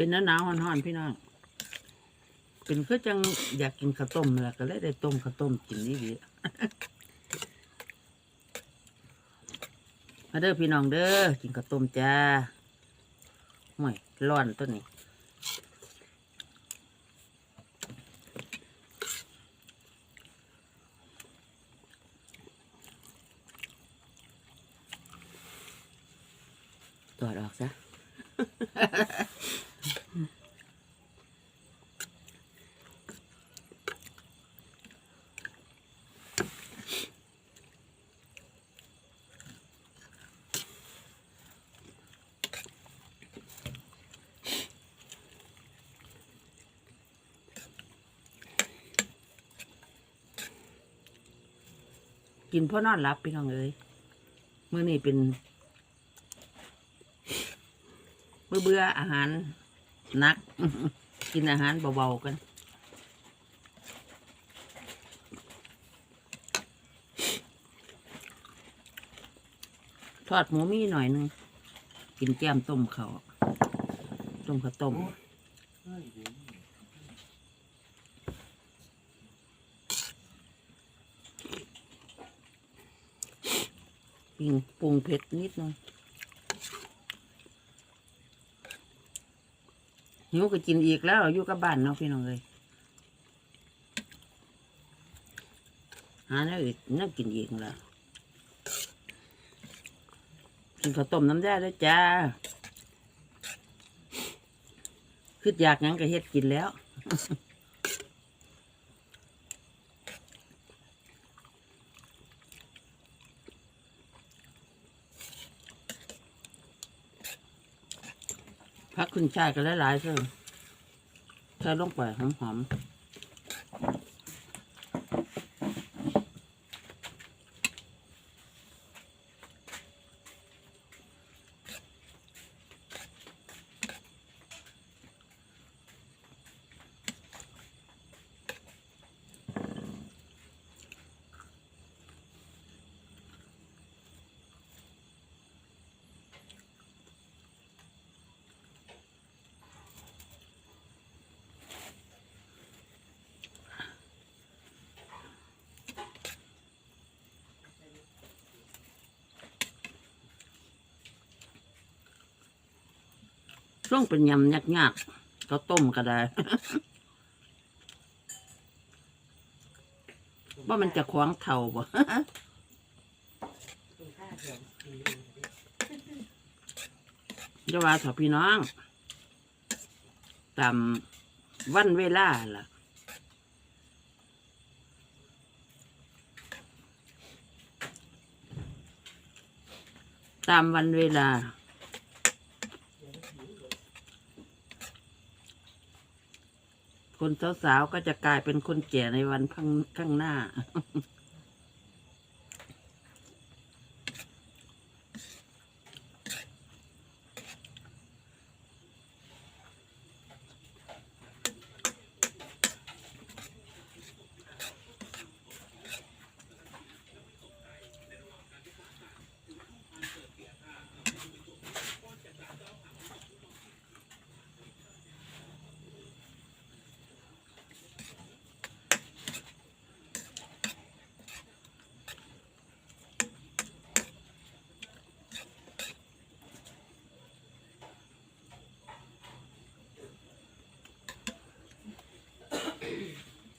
เป็นหนาวๆร้อนๆพี่น้องเป็นคือจังอยากกินข้าวต้มแหละก็เลยได้ต้มข้าวต้มกินนี่ดีมาเด้อพี่น้องเด้อกินข้าวต้มจ้าห่วยร้อนตัวนี้ตอดออกซะ กินเพ่อนอนหลับพี่น้องเอ้ยเมื้อนี้เป็นเบื่อเบื่ออาหาร นัก กินอาหารเบาๆกันทอดหมูมี่หน่อยหนึง กินแก้มต้มเขาต้มข้าวต้มปิงปรุงเผ็ดนิดหนึง หิวก็กินอีกแล้วอยู่กับบ้านเนาะพี่น้องเลยหาแนวอีกน่ากินอีกแล้วกินข้าวต้มน้ำแด้ด้วยจ้าคืออยากงั้นก็เฮ็ดกินแล้ว พักคุณชายกันหลายๆเพิ่มใส่ลงไปหอมๆ ช่วงเป็นยำยากๆก็ต้มก็ได้ ว่ามันจะขวางเท่าบ่ จะว่าเถอะพี่น้องตามวันเวลาล่ะ ตามวันเวลา คนสาวๆก็จะกลายเป็นคนแก่ในวันข้างงหน้า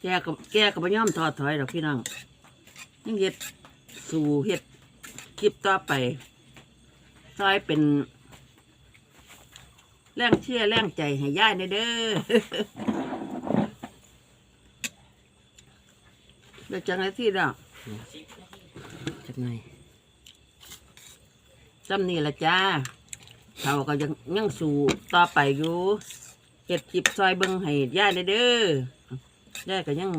แกกับแกกับย่อมทอดถอยหรอกพี่น้องยังเฮ็ดสู่เฮ็ดคลิปต่อไปซอยเป็นแรงเชื่อแรงใจให้ย่ายในเด้อเดี๋ยวจังไงที่ดอกจังไงจำนี่ละจ้าเขาก็ยังยังสู่ต่อไปอยู่เฮ็ดคลิปซอยเบิ่งให้ย่ายในเด้อ ยายก็ยัง